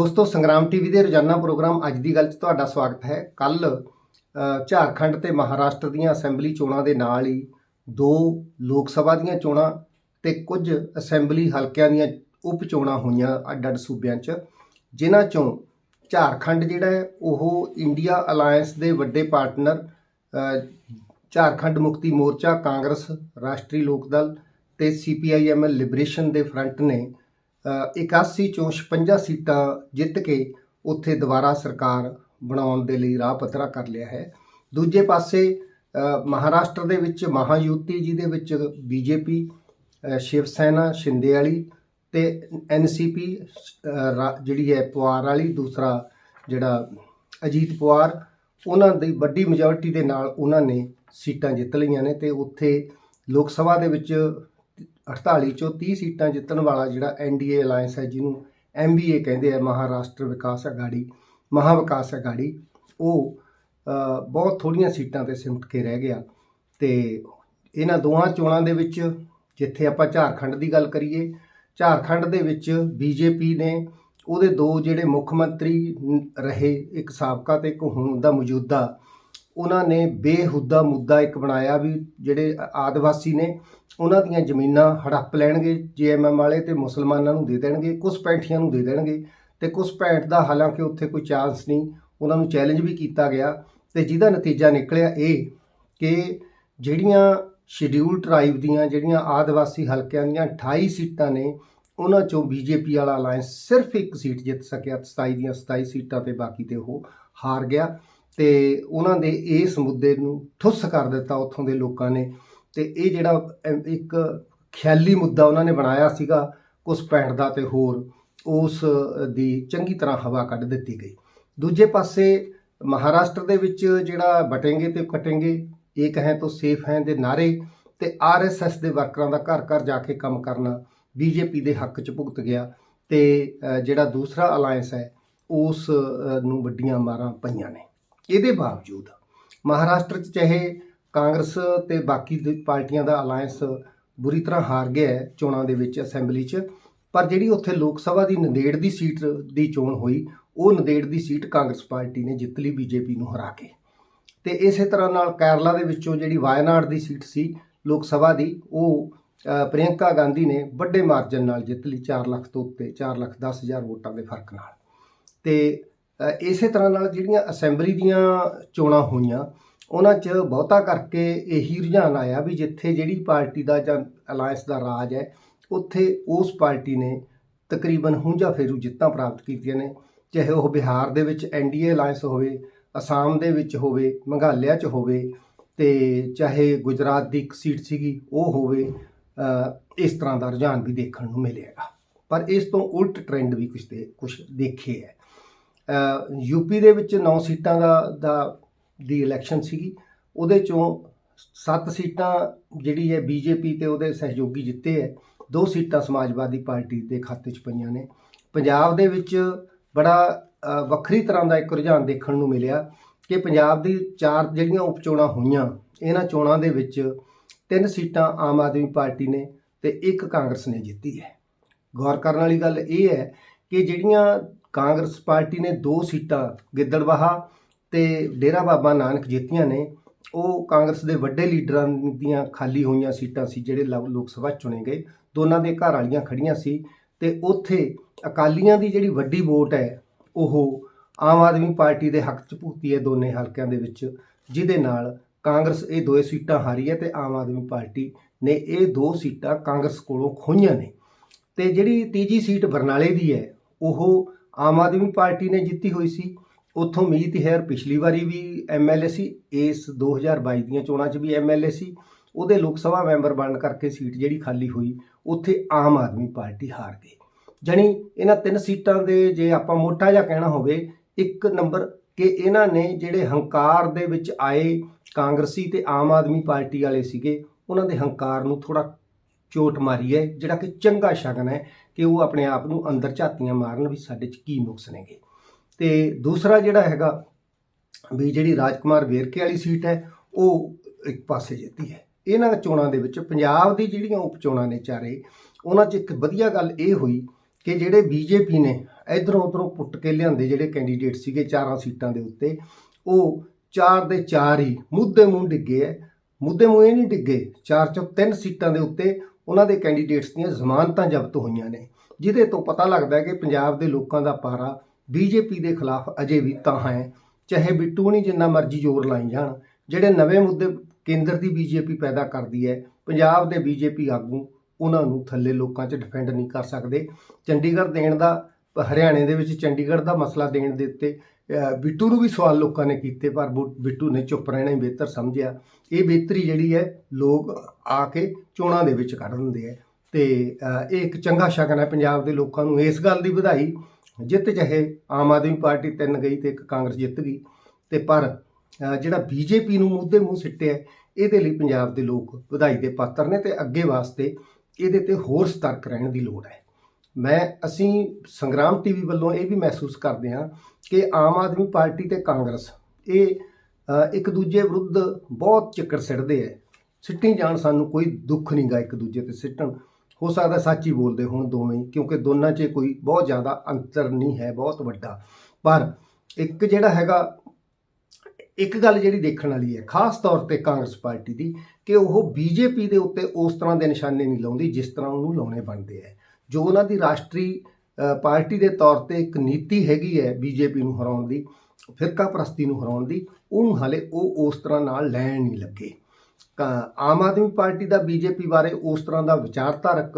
ਦੋਸਤੋ, ਸੰਗਰਾਮ ਟੀਵੀ ਦੇ ਰੋਜ਼ਾਨਾ ਪ੍ਰੋਗਰਾਮ ਅੱਜ ਦੀ ਗੱਲ 'ਚ ਤੁਹਾਡਾ ਸਵਾਗਤ ਹੈ। ਕੱਲ ਝਾਰਖੰਡ ਤੇ ਮਹਾਰਾਸ਼ਟਰ ਦੀਆਂ ਅਸੈਂਬਲੀ ਚੋਣਾਂ ਦੇ ਨਾਲ ਹੀ ਦੋ ਲੋਕ ਸਭਾ ਦੀਆਂ ਚੋਣਾਂ ਤੇ ਕੁਝ ਅਸੈਂਬਲੀ ਹਲਕਿਆਂ ਦੀਆਂ ਉਪ ਚੋਣਾਂ ਹੋਈਆਂ ਅੱਡ-ਅੱਡ ਸੂਬਿਆਂ 'ਚ, ਜਿਨ੍ਹਾਂ 'ਚੋਂ ਝਾਰਖੰਡ ਜਿਹੜਾ ਹੈ, ਉਹ ਇੰਡੀਆ ਅਲਾਈਅੰਸ ਦੇ ਵੱਡੇ ਪਾਰਟਨਰ ਝਾਰਖੰਡ ਮੁਕਤੀ ਮੋਰਚਾ, ਕਾਂਗਰਸ, ਰਾਸ਼ਟਰੀ ਲੋਕ ਦਲ ਤੇ ਸੀਪੀਆਈਐਮਐਲ ਲਿਬਰੇਸ਼ਨ ਦੇ ਫਰੰਟ ਨੇ 81 ਚੋਂ 56 ਸੀਟਾਂ ਜਿੱਤ ਕੇ ਉੱਥੇ ਦੁਬਾਰਾ ਸਰਕਾਰ ਬਣਾਉਣ ਦੇ ਲਈ ਰਾਹ ਪੱਧਰਾ ਕਰ ਲਿਆ ਹੈ। ਦੂਜੇ ਪਾਸੇ ਮਹਾਰਾਸ਼ਟਰ ਦੇ ਵਿੱਚ ਮਹਾਯੁਤੀ ਜਿਹਦੇ ਵਿੱਚ ਬੀਜੇਪੀ ਸ਼ਿਵ ਸੈਨਾ ਸ਼ਿੰਦੇ ਵਾਲੀ ਤੇ ਐਨਸੀਪੀ ਜਿਹੜੀ ਹੈ ਪਵਾਰ ਵਾਲੀ, ਦੂਸਰਾ ਜਿਹੜਾ ਅਜੀਤ ਪਵਾਰ ਉਹਨਾਂ ਦੀ ਵੱਡੀ ਮੈਜੋਰਟੀ ਦੇ ਨਾਲ ਉਹਨਾਂ ਨੇ ਸੀਟਾਂ ਜਿੱਤ ਲਈਆਂ ਨੇ ਤੇ ਉੱਥੇ ਲੋਕ ਸਭਾ ਦੇ ਵਿੱਚ 48 ਚੋਂ 30 ਸੀਟਾਂ ਜਿੱਤਣ ਵਾਲਾ ਜਿਹੜਾ ਐਨਡੀਏ ਅਲਾਈਅੰਸ ਹੈ, ਜਿਹਨੂੰ ਐਮਬੀਏ ਕਹਿੰਦੇ ਆ, ਮਹਾਰਾਸ਼ਟਰ ਵਿਕਾਸ ਅਗਾੜੀ ਮਹਾ ਵਿਕਾਸ ਅਗਾੜੀ, ਉਹ ਬਹੁਤ ਥੋੜੀਆਂ ਸੀਟਾਂ ਤੇ ਸਿਮਟ ਕੇ ਰਹਿ ਗਿਆ। ਤੇ ਇਹਨਾਂ ਦੋਹਾਂ ਚੋਣਾਂ ਦੇ ਵਿੱਚ ਜਿੱਥੇ ਆਪਾਂ ਝਾਰਖੰਡ ਦੀ ਗੱਲ ਕਰੀਏ, ਝਾਰਖੰਡ ਦੇ ਵਿੱਚ ਬੀਜੇਪੀ ਨੇ ਉਹਦੇ ਦੋ ਜਿਹੜੇ ਮੁੱਖ ਮੰਤਰੀ ਰਹੇ, ਇੱਕ ਸਾਬਕਾ ਤੇ ਇੱਕ ਹੁਣ ਦਾ ਮੌਜੂਦਾ ਉਹਨਾਂ ਨੇ ਬੇਹੁੱਦਾ ਮੁੱਦਾ ਇੱਕ ਬਣਾਇਆ ਵੀ ਜਿਹੜੇ ਆਦਿਵਾਸੀ ਨੇ, ਉਹਨਾਂ ਦੀਆਂ ਜ਼ਮੀਨਾਂ ਹੜੱਪ ਲੈਣਗੇ ਜੀਐਮਐਮ ਵਾਲੇ ਤੇ ਮੁਸਲਮਾਨਾਂ ਨੂੰ ਦੇ ਦੇਣਗੇ ਕੁਝ ਪੈਂਠੀਆਂ ਨੂੰ ਦੇ ਦੇਣਗੇ ਤੇ ਕੁਝ ਪੈਂਟ ਦਾ ਹਾਲਾਂਕਿ ਉੱਥੇ ਕੋਈ ਚਾਂਸ ਨਹੀਂ, ਉਹਨਾਂ ਨੂੰ ਚੈਲੰਜ ਵੀ ਕੀਤਾ ਗਿਆ ਤੇ ਜਿਹਦਾ ਨਤੀਜਾ ਨਿਕਲਿਆ ਇਹ ਕਿ ਜਿਹੜੀਆਂ ਸ਼ਡਿਊਲ ਟ੍ਰਾਈਬ ਦੀਆਂ, ਜਿਹੜੀਆਂ ਆਦਿਵਾਸੀ ਹਲਕਿਆਂ ਦੀਆਂ 28 ਸੀਟਾਂ ਨੇ, ਉਹਨਾਂ ਚੋਂ ਬੀਜੇਪੀ ਵਾਲਾ ਅਲਾਈਅੰਸ ਸਿਰਫ ਇੱਕ ਸੀਟ ਜਿੱਤ ਸਕਿਆ 27 ਦੀਆਂ 27 ਸੀਟਾਂ ਤੇ ਬਾਕੀ ਤੇ ਉਹ ਹਾਰ ਗਿਆ। ਤੇ ਉਹਨਾਂ ਦੇ ਇਸ ਮੁੱਦੇ ਨੂੰ ਠੁੱਸ ਕਰ ਦਿੱਤਾ ਉੱਥੋਂ ਦੇ ਲੋਕਾਂ ਨੇ ਤੇ ਇਹ ਜਿਹੜਾ ਇੱਕ ਖਿਆਲੀ ਮੁੱਦਾ ਉਹਨਾਂ ਨੇ ਬਣਾਇਆ ਸੀਗਾ ਕੁਛ ਪੈਂਟ ਦਾ ਤੇ ਹੋਰ, ਉਸ ਦੀ ਚੰਗੀ ਤਰ੍ਹਾਂ ਹਵਾ ਕੱਢ ਦਿੱਤੀ ਗਈ। ਦੂਜੇ ਪਾਸੇ ਮਹਾਰਾਸ਼ਟਰ ਦੇ ਵਿੱਚ ਜਿਹੜਾ ਬਟेंगे ਤੇ ਕਟेंगे ਇੱਕ ਹੈ ਤੋਂ ਸੇਫ ਹੈ ਦੇ ਨਾਰੇ ਤੇ ਆਰਐਸਐਸ ਦੇ ਵਰਕਰਾਂ ਦਾ ਘਰ ਘਰ ਜਾ ਕੇ ਕੰਮ ਕਰਨਾ ਬੀਜੇਪੀ ਦੇ ਹੱਕ 'ਚ ਭੁਗਤ ਗਿਆ ਤੇ ਜਿਹੜਾ ਦੂਸਰਾ ਅਲਾਈਅੰਸ ਹੈ, ਉਸ ਨੂੰ ਵੱਡੀਆਂ ਮਾਰਾਂ ਪਈਆਂ ਨੇ। ਇਹਦੇ ਬਾਵਜੂਦ ਮਹਾਰਾਸ਼ਟਰ 'ਚ ਚਾਹੇ ਕਾਂਗਰਸ ਤੇ ਬਾਕੀ ਦੀ ਪਾਰਟੀਆਂ ਦਾ ਅਲਾਈਅੰਸ ਬੁਰੀ ਤਰ੍ਹਾਂ ਹਾਰ ਗਿਆ ਹੈ ਚੋਣਾਂ ਦੇ ਵਿੱਚ ਅਸੈਂਬਲੀ 'ਚ ਪਰ ਜਿਹੜੀ ਉੱਥੇ ਲੋਕ ਸਭਾ ਦੀ ਨੰਦੇੜ ਦੀ ਸੀਟ ਦੀ ਚੋਣ ਹੋਈ ਉਹ ਨੰਦੇੜ ਦੀ ਸੀਟ ਕਾਂਗਰਸ ਪਾਰਟੀ ਨੇ ਜਿੱਤ ਲਈ ਬੀਜੇਪੀ ਨੂੰ ਹਰਾ ਕੇ। ਤੇ ਇਸੇ ਤਰ੍ਹਾਂ ਨਾਲ ਕੇਰਲਾ ਦੇ ਵਿੱਚੋਂ ਜਿਹੜੀ ਵਾਇਨਾਡ ਦੀ ਸੀਟ ਸੀ ਲੋਕ ਸਭਾ ਦੀ ਉਹ ਅ, ਪ੍ਰਿਯੰਕਾ ਗਾਂਧੀ ਨੇ ਵੱਡੇ ਮਾਰਜਨ ਨਾਲ ਜਿੱਤ ਲਈ 4 ਲੱਖ ਤੋਂ ਉੱਤੇ 4 ਲੱਖ 10 ਹਜ਼ਾਰ ਵੋਟਾਂ ਦੇ ਫ਼ਰਕ ਨਾਲ। ਤੇ ਇਸੇ ਤਰ੍ਹਾਂ ਨਾਲ ਜਿਹੜੀਆਂ ਅਸੈਂਬਲੀ ਦੀਆਂ ਚੋਣਾਂ ਹੋਈਆਂ, ਉਹਨਾਂ 'ਚ ਬਹੁਤਾ ਕਰਕੇ ਇਹੀ ਰੁਝਾਨ ਆਇਆ ਵੀ ਜਿੱਥੇ ਜਿਹੜੀ ਪਾਰਟੀ ਦਾ ਜਾਂ ਅਲਾਈਅੰਸ ਦਾ ਰਾਜ ਹੈ, ਉੱਥੇ ਉਸ ਪਾਰਟੀ ਨੇ ਤਕਰੀਬਨ ਹੁੰਜਾ ਫੇਰੂ ਜਿੱਤਾਂ ਪ੍ਰਾਪਤ ਕੀਤੀਆਂ ਨੇ। ਚਾਹੇ ਉਹ ਬਿਹਾਰ ਦੇ ਵਿੱਚ ਐਨਡੀਏ ਅਲਾਈਅੰਸ ਹੋਵੇ, ਅਸਾਮ ਦੇ ਵਿੱਚ ਹੋਵੇ ਮੇਘਾਲਿਆ 'ਚ ਹੋਵੇ ਤੇ ਚਾਹੇ ਗੁਜਰਾਤ ਦੀ ਇੱਕ ਸੀਟ ਸੀਗੀ, ਉਹ ਹੋਵੇ ਇਸ ਤਰ੍ਹਾਂ ਦਾ ਰੁਝਾਨ ਵੀ ਦੇਖਣ ਨੂੰ ਮਿਲੇਗਾ ਪਰ ਇਸ ਤੋਂ ਉਲਟ ਟ੍ਰੈਂਡ ਵੀ ਕੁਝ ਦੇ ਕੁਝ ਦੇਖੇ ਹੈ। ਯੂਪੀ ਦੇ ਵਿੱਚ 9 ਸੀਟਾਂ ਦਾ ਦਾ, ਦੀ ਇਲੈਕਸ਼ਨ ਸੀਗੀ। ਉਹਦੇ ਚੋਂ 7 ਸੀਟਾਂ ਜਿਹੜੀ ਹੈ ਬੀਜੇਪੀ ਤੇ ਉਹਦੇ ਸਹਿਯੋਗੀ ਜਿੱਤੇ ਹੈ। ਦੋ ਸੀਟਾਂ ਸਮਾਜਵਾਦੀ ਪਾਰਟੀ ਦੇ ਖਾਤੇ 'ਚ ਪਈਆਂ ਨੇ। ਪੰਜਾਬ ਦੇ ਵਿੱਚ ਬੜਾ ਵੱਖਰੀ ਤਰ੍ਹਾਂ ਦਾ ਇੱਕ ਰੁਝਾਨ ਦੇਖਣ ਨੂੰ ਮਿਲਿਆ ਕਿ ਪੰਜਾਬ ਦੀ ਚਾਰ ਜਿਹੜੀਆਂ ਉਪ ਚੋਣਾਂ ਹੋਈਆਂ, ਇਹਨਾਂ ਚੋਣਾਂ ਦੇ ਵਿੱਚ ਤਿੰਨ ਸੀਟਾਂ ਆਮ ਆਦਮੀ ਪਾਰਟੀ ਨੇ ਤੇ ਇੱਕ ਕਾਂਗਰਸ ਨੇ ਜਿੱਤੀ ਹੈ। ਗੌਰ ਕਰਨ ਵਾਲੀ ਗੱਲ ਇਹ ਹੈ ਕਿ ਜਿਹੜੀਆਂ ਕਾਂਗਰਸ ਪਾਰਟੀ ਨੇ ਦੋ ਸੀਟਾਂ ਗਿੱਦੜਬਾਹਾ ਤੇ ਡੇਰਾ ਬਾਬਾ ਨਾਨਕ ਜਿੱਤੀਆਂ ਨੇ। ਉਹ ਕਾਂਗਰਸ ਦੇ ਵੱਡੇ ਲੀਡਰਾਂ ਦੀਆਂ ਖਾਲੀ ਹੋਈਆਂ ਸੀਟਾਂ ਸੀ ਜਿਹੜੇ ਲੋ- ਲੋਕ ਸਭਾ ਚੁਣੇ ਗਏ। ਦੋਨਾਂ ਦੇ ਘਰ ਵਾਲੀਆਂ ਖੜੀਆਂ ਸੀ ਤੇ ਉੱਥੇ ਅਕਾਲੀਆਂ ਦੀ ਜਿਹੜੀ ਵੱਡੀ ਵੋਟ ਹੈ, ਉਹ ਆਮ ਆਦਮੀ ਪਾਰਟੀ ਦੇ ਹੱਕ 'ਚ ਭੁਗਤੀ ਹੈ ਦੋਨੇ ਹਲਕਿਆਂ ਦੇ ਵਿੱਚ, ਜਿਹਦੇ ਨਾਲ ਕਾਂਗਰਸ ਇਹ ਦੋਏ ਸੀਟਾਂ ਹਾਰੀ ਹੈ ਤੇ ਆਮ ਆਦਮੀ ਪਾਰਟੀ ਨੇ ਇਹ ਦੋ ਸੀਟਾਂ ਕਾਂਗਰਸ ਕੋਲੋਂ ਖੋਹੀਆਂ ਨੇ। ਤੇ ਜਿਹੜੀ ਤੀਜੀ ਸੀਟ ਬਰਨਾਲੇ ਦੀ ਹੈ, ਉਹ ਆਮ ਆਦਮੀ ਪਾਰਟੀ ਨੇ ਜਿੱਤੀ ਹੋਈ ਸੀ। ਉੱਥੋਂ ਮੀਤ ਹੈਰ ਪਿਛਲੀ ਵਾਰੀ ਵੀ ਐਮਐਲਏ ਸੀ, ਇਸ 2022 ਦੀਆਂ ਚੋਣਾਂ 'ਚ ਵੀ ਐਮਐਲਏ ਸੀ। ਉਹਦੇ ਲੋਕ ਸਭਾ ਮੈਂਬਰ ਬਣਨ ਕਰਕੇ ਸੀਟ ਜਿਹੜੀ ਖਾਲੀ ਹੋਈ, ਉੱਥੇ ਆਮ ਆਦਮੀ ਪਾਰਟੀ ਹਾਰ ਗਈ। ਜਣੀ ਇਹਨਾਂ ਤਿੰਨ ਸੀਟਾਂ ਦੇ ਜੇ ਆਪਾਂ ਮੋਟਾ ਜਿਹਾ ਕਹਿਣਾ ਹੋਵੇ, ਇੱਕ ਨੰਬਰ ਕਿ ਇਹਨਾਂ ਨੇ ਜਿਹੜੇ ਹੰਕਾਰ ਦੇ ਵਿੱਚ ਆਏ ਕਾਂਗਰਸੀ ਤੇ ਆਮ ਆਦਮੀ ਪਾਰਟੀ ਵਾਲੇ ਸੀਗੇ, ਉਹਨਾਂ ਦੇ ਹੰਕਾਰ ਨੂੰ ਥੋੜਾ ਚੋਟ ਮਾਰੀ ਹੈ, ਜਿਹੜਾ ਕਿ ਚੰਗਾ ਸ਼ਗਨ ਹੈ ਕਿ ਉਹ ਆਪਣੇ ਆਪ ਨੂੰ ਅੰਦਰ ਝਾਤੀਆਂ ਮਾਰਨ ਵੀ ਸਾਡੇ 'ਚ ਕੀ ਨੁਕਸ ਨੇਗੇ। ਤੇ ਦੂਸਰਾ ਜਿਹੜਾ ਹੈਗਾ ਵੀ ਜਿਹੜੀ ਰਾਜਕੁਮਾਰ ਵੇਰਕੇ ਵਾਲੀ ਸੀਟ ਹੈ, ਉਹ ਇੱਕ ਪਾਸੇ ਜਿੱਤੀ ਹੈ। ਇਹਨਾਂ ਚੋਣਾਂ ਦੇ ਵਿੱਚ ਪੰਜਾਬ ਦੀ ਜਿਹੜੀਆਂ ਉਪ ਚੋਣਾਂ ਨੇ ਚਾਰੇ, ਉਹਨਾਂ 'ਚ ਇੱਕ ਵਧੀਆ ਗੱਲ ਇਹ ਹੋਈ ਕਿ ਜਿਹੜੇ ਬੀਜੇਪੀ ਨੇ ਇਧਰੋਂ ਉਧਰੋਂ ਪੁੱਟ ਕੇ ਲਿਆਂਦੇ ਜਿਹੜੇ ਕੈਂਡੀਡੇਟ ਸੀਗੇ ਚਾਰਾਂ ਸੀਟਾਂ ਦੇ ਉੱਤੇ, ਉਹ ਚਾਰ ਦੇ ਚਾਰ ਹੀ ਮੁੱਦੇ ਮੂੰਹ ਡਿੱਗੇ ਐ ਮੁੱਦੇ ਮੂੰਹ ਇਹ ਨਹੀਂ ਡਿੱਗੇ, ਚਾਰ ਚੋਂ ਤਿੰਨ ਸੀਟਾਂ ਦੇ ਉੱਤੇ ਉਹਨਾਂ ਦੇ ਕੈਂਡੀਡੇਟਸ ਦੀਆਂ ਜ਼ਮਾਨਤਾਂ ਜ਼ਬਤ ਹੋਈਆਂ ਨੇ, ਜਿਹਦੇ ਤੋਂ ਪਤਾ ਲੱਗਦਾ ਹੈ ਕਿ ਪੰਜਾਬ ਦੇ ਲੋਕਾਂ ਦਾ ਪਾਰਾ ਬੀਜੇਪੀ ਦੇ ਖਿਲਾਫ ਅਜੇ ਵੀ ਤਾਂ ਹੈ, ਚਾਹੇ ਬਿੱਟੂ ਨਹੀਂ ਜਿੰਨਾ ਮਰਜ਼ੀ ਜ਼ੋਰ ਲਾਈ ਜਾਣ, ਜਿਹੜੇ ਨਵੇਂ ਮੁੱਦੇ ਕੇਂਦਰ ਦੀ ਬੀਜੇਪੀ ਪੈਦਾ ਕਰਦੀ ਹੈ, ਪੰਜਾਬ ਦੇ ਬੀਜੇਪੀ ਆਗੂ ਉਹਨਾਂ ਨੂੰ ਥੱਲੇ ਲੋਕਾਂ 'ਚ ਡਿਫੈਂਡ ਨਹੀਂ ਕਰ ਸਕਦੇ। ਚੰਡੀਗੜ੍ਹ ਦੇਣ ਦਾ, ਹਰਿਆਣੇ ਦੇ ਵਿੱਚ ਚੰਡੀਗੜ੍ਹ ਦਾ ਮਸਲਾ ਦੇਣ ਦੇ ਉੱਤੇ ਬਿੱਟੂ ਨੂੰ ਵੀ ਸਵਾਲ ਲੋਕਾਂ ਨੇ ਕੀਤੇ, ਪਰ ਬੁ- ਬਿੱਟੂ ਨੇ ਚੁੱਪ ਰਹਿਣਾ ਹੀ ਬਿਹਤਰ ਸਮਝਿਆ। ਇਹ ਬਿਹਤਰੀ ਜਿਹੜੀ ਹੈ ਲੋਕ ਆ ਕੇ ਚੋਣਾਂ ਦੇ ਵਿੱਚ ਕੱਢ ਦਿੰਦੇ ਹੈ। ਤੇ ਇਹ ਇੱਕ ਚੰਗਾ ਸ਼ਗਨ ਹੈ ਪੰਜਾਬ ਦੇ ਲੋਕਾਂ ਨੂੰ। ਇਸ ਗੱਲ ਦੀ ਵਧਾਈ ਜਿੱਤ ਚਾਹੇ ਆਮ ਆਦਮੀ ਪਾਰਟੀ ਤਿੰਨ ਗਈ ਤੇ ਇੱਕ ਕਾਂਗਰਸ ਜਿੱਤ ਗਈ। ਤੇ ਪਰ ਅਹ, ਜਿਹੜਾ ਬੀਜੇਪੀ ਨੂੰ ਮੁੱਦੇ ਮੂੰਹ ਸਿੱਟਿਆ ਇਹਦੇ ਲਈ ਪੰਜਾਬ ਦੇ ਲੋਕ ਵਧਾਈ ਦੇ ਪਾਤਰ ਨੇ ਤੇ ਅੱਗੇ ਵਾਸਤੇ ਇਹਦੇ ਤੇ ਹੋਰ ਸਤਰਕ ਰਹਿਣ ਦੀ ਲੋੜ ਹੈ। ਮੈਂ ਅਸੀਂ ਸੰਗਰਾਮ ਟੀਵੀ ਵੱਲੋਂ ਇਹ ਵੀ ਮਹਿਸੂਸ ਕਰਦੇ ਹਾਂ ਕਿ ਆਮ ਆਦਮੀ ਪਾਰਟੀ ਤੇ ਕਾਂਗਰਸ ਇਹ ਇੱਕ ਦੂਜੇ ਵਿਰੁੱਧ ਬਹੁਤ ਚੱਕਰ ਸਿੱਟਦੇ ਐ ਸਿੱਟੀ ਜਾਣ ਸਾਨੂੰ ਕੋਈ ਦੁੱਖ ਨਹੀਂਗਾ ਇੱਕ ਦੂਜੇ ਤੇ ਸਿੱਟਣ। ਹੋ ਸਕਦਾ ਸੱਚ ਹੀ ਬੋਲਦੇ ਹੋਣ ਦੋਵੇਂ ਕਿਉਂਕਿ ਦੋਨਾਂ 'ਚ ਕੋਈ ਬਹੁਤ ਜ਼ਿਆਦਾ ਅੰਤਰ ਨਹੀਂ ਹੈ, ਬਹੁਤ ਵੱਡਾ। ਪਰ ਇੱਕ ਜਿਹੜਾ ਹੈਗਾ, ਇੱਕ ਗੱਲ ਜਿਹੜੀ ਦੇਖਣ ਵਾਲੀ ਹੈ, ਖਾਸ ਤੌਰ ਤੇ ਕਾਂਗਰਸ ਪਾਰਟੀ ਦੀ, ਕਿ ਉਹ ਬੀਜੇਪੀ ਦੇ ਉੱਤੇ ਉਸ ਤਰ੍ਹਾਂ ਦੇ ਨਿਸ਼ਾਨੇ ਨਹੀਂ ਲਾਉਂਦੀ ਜਿਸ ਤਰ੍ਹਾਂ ਉਹਨੂੰ ਲਾਉਣੇ ਬਣਦੇ ਹੈ ਜੋ ਉਹਨਾਂ ਦੀ ਰਾਸ਼ਟਰੀ ਪਾਰਟੀ ਦੇ ਤੌਰ ਤੇ ਇੱਕ ਨੀਤੀ ਹੈਗੀ ਹੈ ਬੀਜੇਪੀ ਨੂੰ ਹਰਾਉਣ ਦੀ ਫਿਰਕਾ ਪ੍ਰਸਤੀ ਨੂੰ ਹਰਾਉਣ ਦੀ, ਉਹਨੂੰ ਹਾਲੇ ਉਹ ਉਸ ਤਰ੍ਹਾਂ ਨਾਲ ਲੈਣ ਨਹੀਂ ਲੱਗੇ। ਕਾ- ਆਮ ਆਦਮੀ ਪਾਰਟੀ ਦਾ ਬੀਜੇਪੀ ਬਾਰੇ ਉਸ ਤਰ੍ਹਾਂ ਦਾ ਵਿਚਾਰਧਾਰਕ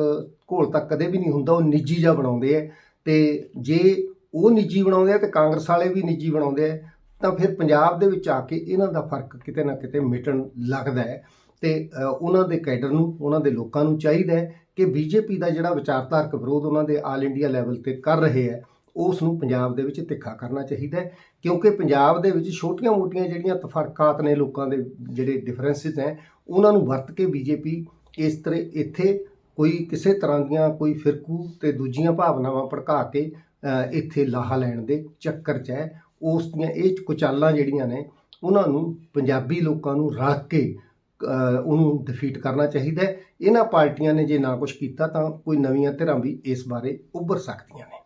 ਘੋਲ ਤਾਂ ਕਦੇ ਵੀ ਨਹੀਂ ਹੁੰਦਾ, ਉਹ ਨਿੱਜੀ ਜਿਹਾ ਬਣਾਉਂਦੇ ਆ। ਤੇ ਜੇ ਉਹ ਨਿੱਜੀ ਬਣਾਉਂਦੇ ਆ ਤੇ ਕਾਂਗਰਸ ਵਾਲੇ ਵੀ ਨਿੱਜੀ ਬਣਾਉਂਦੇ ਆ, ਤਾਂ ਫਿਰ ਪੰਜਾਬ ਦੇ ਵਿੱਚ ਆ ਕੇ ਇਹਨਾਂ ਦਾ ਫ਼ਰਕ ਕਿਤੇ ਨਾ ਕਿਤੇ ਮਿਟਣ ਲੱਗਦਾ ਹੈ। ਤੇ ਉਹਨਾਂ ਦੇ ਕੈਡਰ ਨੂੰ, ਉਹਨਾਂ ਦੇ ਲੋਕਾਂ ਨੂੰ ਚਾਹੀਦਾ ਹੈ ਕਿ ਬੀਜੇਪੀ ਦਾ ਜਿਹੜਾ ਵਿਚਾਰਧਾਰਕ ਵਿਰੋਧ ਉਹਨਾਂ ਦੇ ਆਲ ਇੰਡੀਆ ਲੈਵਲ ਤੇ ਕਰ ਰਹੇ ਹੈ ਉਸ ਨੂੰ ਪੰਜਾਬ ਦੇ ਵਿੱਚ ਤਿੱਖਾ ਕਰਨਾ ਚਾਹੀਦਾ ਹੈ, ਕਿਉਂਕਿ ਪੰਜਾਬ ਦੇ ਵਿੱਚ ਛੋਟੀਆਂ-ਮੋਟੀਆਂ ਜਿਹੜੀਆਂ ਤਫਰਕਾਤ ਨੇ ਲੋਕਾਂ ਦੇ ਜਿਹੜੇ ਡਿਫਰੈਂਸਿਸ ਹੈ, ਉਹਨਾਂ ਨੂੰ ਵਰਤ ਕੇ ਬੀਜੇਪੀ ਇਸ ਤਰ੍ਹਾਂ ਇੱਥੇ ਕੋਈ ਕਿਸੇ ਤਰ੍ਹਾਂ ਦੀਆਂ ਕੋਈ ਫਿਰਕੂ ਤੇ ਦੂਜੀਆਂ ਭਾਵਨਾਵਾਂ ਭੜਕਾ ਕੇ ਇੱਥੇ ਲਾਹਾ ਲੈਣ ਦੇ ਚੱਕਰ 'ਚ ਹੈ। ਉਸ ਦੀਆਂ ਇਹ ਕੁਚਾਲਾਂ ਜਿਹੜੀਆਂ ਨੇ, ਉਹਨਾਂ ਨੂੰ ਪੰਜਾਬੀ ਲੋਕਾਂ ਨੂੰ ਰਲ ਕੇ ਉਹਨੂੰ ਡਿਫੀਟ ਕਰਨਾ ਚਾਹੀਦਾ ਹੈ। ਇਹਨਾਂ ਪਾਰਟੀਆਂ ਨੇ ਜੇ ਨਾ ਕੁਝ ਕੀਤਾ ਤਾਂ ਕੋਈ ਨਵੀਆਂ ਧਿਰਾਂ ਵੀ ਇਸ ਬਾਰੇ ਉੱਭਰ ਸਕਦੀਆਂ ਨੇ।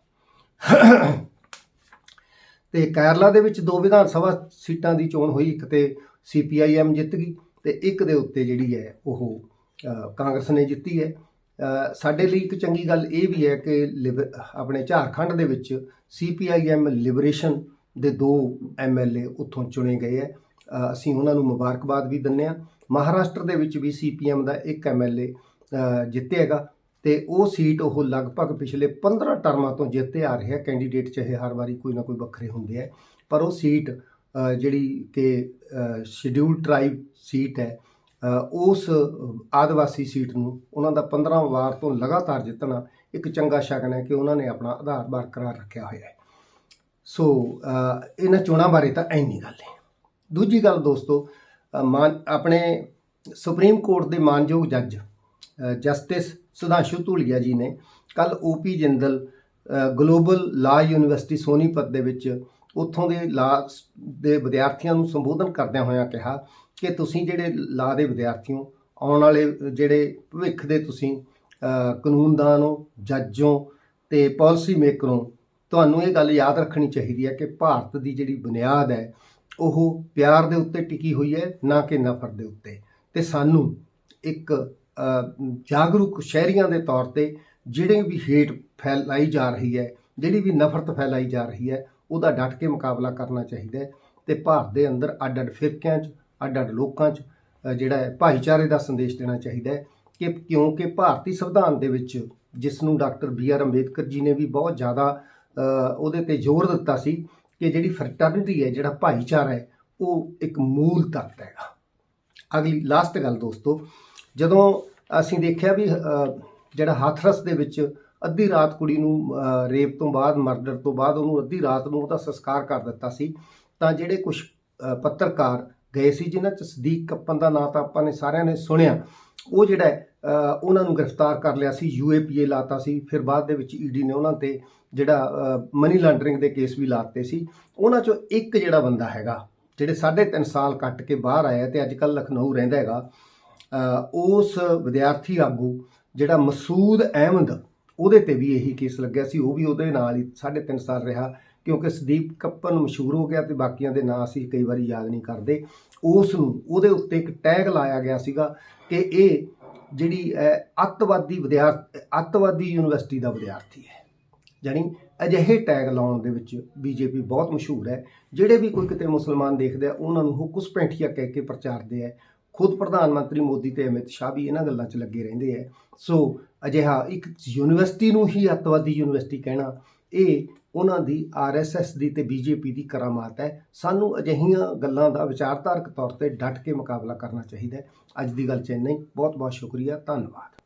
ਤੇ ਕੇਰਲਾ ਦੇ ਵਿੱਚ ਦੋ ਵਿਧਾਨ ਸਭਾ ਸੀਟਾਂ ਦੀ ਚੋਣ ਹੋਈ, ਇੱਕ ਤੇ ਸੀਪੀਆਈਐਮ ਜਿੱਤ ਗਈ ਤੇ ਇੱਕ ਦੇ ਉੱਤੇ ਜਿਹੜੀ ਹੈ ਉਹ ਕਾਂਗਰਸ ਨੇ ਜਿੱਤੀ ਹੈ। ਸਾਡੇ ਲਈ ਇੱਕ ਚੰਗੀ ਗੱਲ ਇਹ ਵੀ ਹੈ ਕਿ ਲਿਬ- ਆਪਣੇ ਝਾਰਖੰਡ ਦੇ ਵਿੱਚ ਸੀਪੀਆਈਐਮ ਲਿਬਰੇਸ਼ਨ ਦੇ ਦੋ ਐਮਐਲਏ ਉੱਥੋਂ ਚੁਣੇ ਗਏ ਹੈ। ਅਸੀਂ ਉਹਨਾਂ ਨੂੰ ਮੁਬਾਰਕਬਾਦ ਵੀ ਦਿੰਦੇ ਹਾਂ। ਮਹਾਰਾਸ਼ਟਰ ਦੇ ਵਿੱਚ ਵੀ ਸੀਪੀਐਮ ਦਾ ਇੱਕ ਐਮਐਲਏ ਜਿੱਤਿਆ ਹੈਗਾ। ਤੇ ਉਹ ਸੀਟ ਉਹ ਲਗਭਗ ਪਿਛਲੇ 15 ਟਰਮਾਂ ਤੋਂ ਜਿੱਤੇ ਆ ਰਿਹਾ ਕੈਂਡੀਡੇਟ ਚਾਹੇ ਹਰ ਵਾਰੀ ਕੋਈ ਨਾ ਕੋਈ ਵੱਖਰੇ ਹੁੰਦੇ ਆ। ਪਰ ਉਹ ਸੀਟ ਜਿਹੜੀ ਕਿ ਸ਼ਡਿਊਲ ਟ੍ਰਾਈਬ ਸੀਟ ਹੈ ਉਸ ਆਦਿਵਾਸੀ ਸੀਟ ਨੂੰ ਉਹਨਾਂ ਦਾ 15 ਵਾਰ ਤੋਂ ਲਗਾਤਾਰ ਜਿੱਤਣਾ ਇੱਕ ਚੰਗਾ ਸ਼ਗਨ ਹੈ ਕਿ ਉਹਨਾਂ ਨੇ ਆਪਣਾ ਆਧਾਰ ਬਰਕਰਾਰ ਰੱਖਿਆ ਹੋਇਆ ਹੈ। ਸੋ ਇਹਨਾਂ ਚੋਣਾਂ ਬਾਰੇ ਤਾਂ ਐਨੀ ਗੱਲ ਹੈ। ਦੂਜੀ ਗੱਲ ਦੋਸਤੋ ਮਾਨ, ਆਪਣੇ ਸੁਪਰੀਮ ਕੋਰਟ ਦੇ ਮਾਨਯੋਗ ਜੱਜ ਜਸਟਿਸ ਸੁਧਾਂਸ਼ੂ ਧੂਲੀਆ ਜੀ ਨੇ ਕੱਲ OP Jindal global law university Sonipat ਦੇ ਵਿੱਚ ਉੱਥੋਂ ਦੇ ਲਾ ਦੇ ਵਿਦਿਆਰਥੀਆਂ ਨੂੰ ਸੰਬੋਧਨ ਕਰਦਿਆਂ ਹੋਇਆਂ ਕਿਹਾ ਕਿ ਤੁਸੀਂ ਜਿਹੜੇ ਲਾ ਦੇ ਵਿਦਿਆਰਥੀਓ, ਆਉਣ ਵਾਲੇ ਜਿਹੜੇ ਭਵਿੱਖ ਦੇ ਤੁਸੀਂ ਕਾਨੂੰਨਦਾਨ ਹੋ, ਜੱਜ ਹੋ ਤੇ ਪਾਲਿਸੀ ਮੇਕਰ ਹੋ, ਤੁਹਾਨੂੰ ਇਹ ਗੱਲ ਯਾਦ ਰੱਖਣੀ ਚਾਹੀਦੀ ਹੈ ਕਿ ਭਾਰਤ ਦੀ ਜਿਹੜੀ ਬੁਨਿਆਦ ਹੈ, ਉਹ ਪਿਆਰ ਦੇ ਉੱਤੇ ਟਿਕੀ ਹੋਈ ਹੈ, ਨਾ ਕਿ ਨਫ਼ਰਤ ਦੇ ਉੱਤੇ। ਤੇ ਸਾਨੂੰ ਇੱਕ ਜਾਗਰੂਕ ਸ਼ਹਿਰੀਆਂ ਦੇ ਤੌਰ ਤੇ ਜਿਹੜੇ ਵੀ ਹੇਟ ਫੈਲਾਈ ਜਾ ਰਹੀ ਹੈ, ਜਿਹੜੀ ਵੀ ਨਫ਼ਰਤ ਫੈਲਾਈ ਜਾ ਰਹੀ ਹੈ, ਉਹਦਾ ਡਟ ਕੇ ਮੁਕਾਬਲਾ ਕਰਨਾ ਚਾਹੀਦਾ ਹੈ ਤੇ ਭਾਰਤ ਦੇ ਅੰਦਰ ਅੱਡ-ਅੱਡ ਫਿਰਕਿਆਂ 'ਚ, ਅੱਡ-ਅੱਡ ਲੋਕਾਂ 'ਚ ਜਿਹੜਾ ਹੈ, ਭਾਈਚਾਰੇ ਦਾ ਸੰਦੇਸ਼ ਦੇਣਾ ਚਾਹੀਦਾ ਹੈ ਕਿ ਕਿਉਂਕਿ ਭਾਰਤੀ ਸੰਵਿਧਾਨ ਦੇ ਵਿੱਚ ਜਿਸ ਨੂੰ doctor B R Ambedkar ji ਨੇ ਵੀ ਬਹੁਤ ਜ਼ਿਆਦਾ ਉਹਦੇ ਤੇ ਜ਼ੋਰ ਦਿੱਤਾ ਸੀ ਕਿ ਜਿਹੜੀ ਫਰਟਰਨਿਟੀ ਹੈ, ਜਿਹੜਾ ਭਾਈਚਾਰਾ ਹੈ, ਉਹ ਇੱਕ ਮੂਲ ਤੱਤ ਹੈਗਾ। ਅਗਲੀ ਲਾਸਟ ਗੱਲ ਦੋਸਤੋ ਜਦੋਂ ਅਸੀਂ ਦੇਖਿਆ ਵੀ ਜਿਹੜਾ ਹਾਥਰਸ ਦੇ ਵਿੱਚ ਅੱਧੀ ਰਾਤ ਕੁੜੀ ਨੂੰ ਰੇਪ ਤੋਂ ਬਾਅਦ, ਮਰਡਰ ਤੋਂ ਬਾਅਦ ਉਹਨੂੰ ਅੱਧੀ ਰਾਤ ਨੂੰ ਉਹਦਾ ਸੰਸਕਾਰ ਕਰ ਦਿੱਤਾ ਸੀ, ਤਾਂ ਜਿਹੜੇ ਕੁਝ ਪੱਤਰਕਾਰ ਗਏ ਸੀ, ਜਿਨ੍ਹਾਂ ਚ ਸਦੀਕ ਕੱਪਨ ਦਾ ਨਾਂ ਤਾਂ ਆਪਾਂ ਨੇ ਸਾਰਿਆਂ ਨੇ ਸੁਣਿਆ, ਉਹ ਜਿਹੜਾ ਉਹਨਾਂ ਨੂੰ ਗ੍ਰਿਫਤਾਰ ਕਰ ਲਿਆ ਸੀ ਯੂਏਪੀਏ ਲਾਤਾ ਸੀ, ਫਿਰ ਬਾਅਦ ਦੇ ਵਿੱਚ ਈਡੀ ਨੇ ਉਹਨਾਂ ਤੇ ਜਿਹੜਾ ਮਨੀ ਲਾਂਡਰਿੰਗ ਦੇ ਕੇਸ ਵੀ ਲਾਤੇ ਸੀ, ਉਹਨਾਂ ਚੋਂ ਇੱਕ ਜਿਹੜਾ ਬੰਦਾ ਹੈਗਾ, ਜਿਹੜੇ 3.5 ਸਾਲ ਕੱਟ ਕੇ ਬਾਹਰ ਆਇਆ, ਤੇ ਅੱਜ ਕੱਲ ਲਖਨਊ ਰਹਿੰਦਾ ਹੈਗਾ ਉਸ ਵਿਦਿਆਰਥੀ ਆਗੂ ਜਿਹੜਾ ਮਸੂਦ ਅਹਿਮਦ, ਉਹਦੇ ਤੇ ਵੀ ਇਹੀ ਕੇਸ ਲੱਗਿਆ ਸੀ। ਉਹ ਵੀ ਉਹਦੇ ਨਾਲ ਹੀ 3.5 ਸਾਲ ਰਿਹਾ, ਕਿਉਂਕਿ ਸਦੀਪ ਕੱਪਨ ਮਸ਼ਹੂਰ ਹੋ ਗਿਆ ਤੇ ਬਾਕੀਆਂ ਦੇ ਨਾਂ ਅਸੀਂ ਕਈ ਵਾਰੀ ਯਾਦ ਨਹੀਂ ਕਰਦੇ। ਉਸ ਨੂੰ, ਉਹਦੇ ਉੱਤੇ ਇੱਕ ਟੈਗ ਲਾਇਆ ਗਿਆ ਸੀਗਾ ਕਿ ਇਹ ਜਿਹੜੀ ਅੱਤਵਾਦੀ ਵਿਦਿਆਰਥੀ, ਅੱਤਵਾਦੀ ਯੂਨੀਵਰਸਿਟੀ ਦਾ ਵਿਦਿਆਰਥੀ ਹੈ। ਜਾਣੀ ਅਜਿਹੇ ਟੈਗ ਲਾਉਣ ਦੇ ਵਿੱਚ ਬੀਜੇਪੀ ਬਹੁਤ ਮਸ਼ਹੂਰ ਹੈ। ਜਿਹੜੇ ਵੀ ਕੋਈ ਕਿਤੇ ਮੁਸਲਮਾਨ ਦੇਖਦੇ ਆ ਉਹਨਾਂ ਨੂੰ ਉਹ ਕੁਸਪੈਂਠੀਆ ਕਹਿ ਕੇ ਪ੍ਰਚਾਰਦੇ ਆ ਖੁਦ ਪ੍ਰਧਾਨ ਮੰਤਰੀ ਮੋਦੀ ਤੇ ਅਮਿਤ ਸ਼ਾਹ ਵੀ ਇਹਨਾਂ ਗੱਲਾਂ 'ਚ ਲੱਗੇ ਰਹਿੰਦੇ ਆ। ਸੋ ਅਜਿਹਾ ਇੱਕ ਯੂਨੀਵਰਸਿਟੀ ਨੂੰ ਹੀ ਅੱਤਵਾਦੀ ਯੂਨੀਵਰਸਿਟੀ ਕਹਿਣਾ, ਇਹ ਉਹਨਾਂ ਦੀ ਆਰਐਸਐਸ ਦੀ ਤੇ ਬੀਜੇਪੀ ਦੀ ਕਰਾਮਾਤ ਹੈ। ਸਾਨੂੰ ਅਜਿਹੀਆਂ ਗੱਲਾਂ ਦਾ ਵਿਚਾਰਧਾਰਕ ਤੌਰ ਤੇ ਡਟ ਕੇ ਮੁਕਾਬਲਾ ਕਰਨਾ ਚਾਹੀਦਾ ਹੈ। ਅੱਜ ਦੀ ਗੱਲ ਚ ਇੰਨਾ ਹੀ। ਬਹੁਤ ਬਹੁਤ ਸ਼ੁਕਰੀਆ। ਧੰਨਵਾਦ।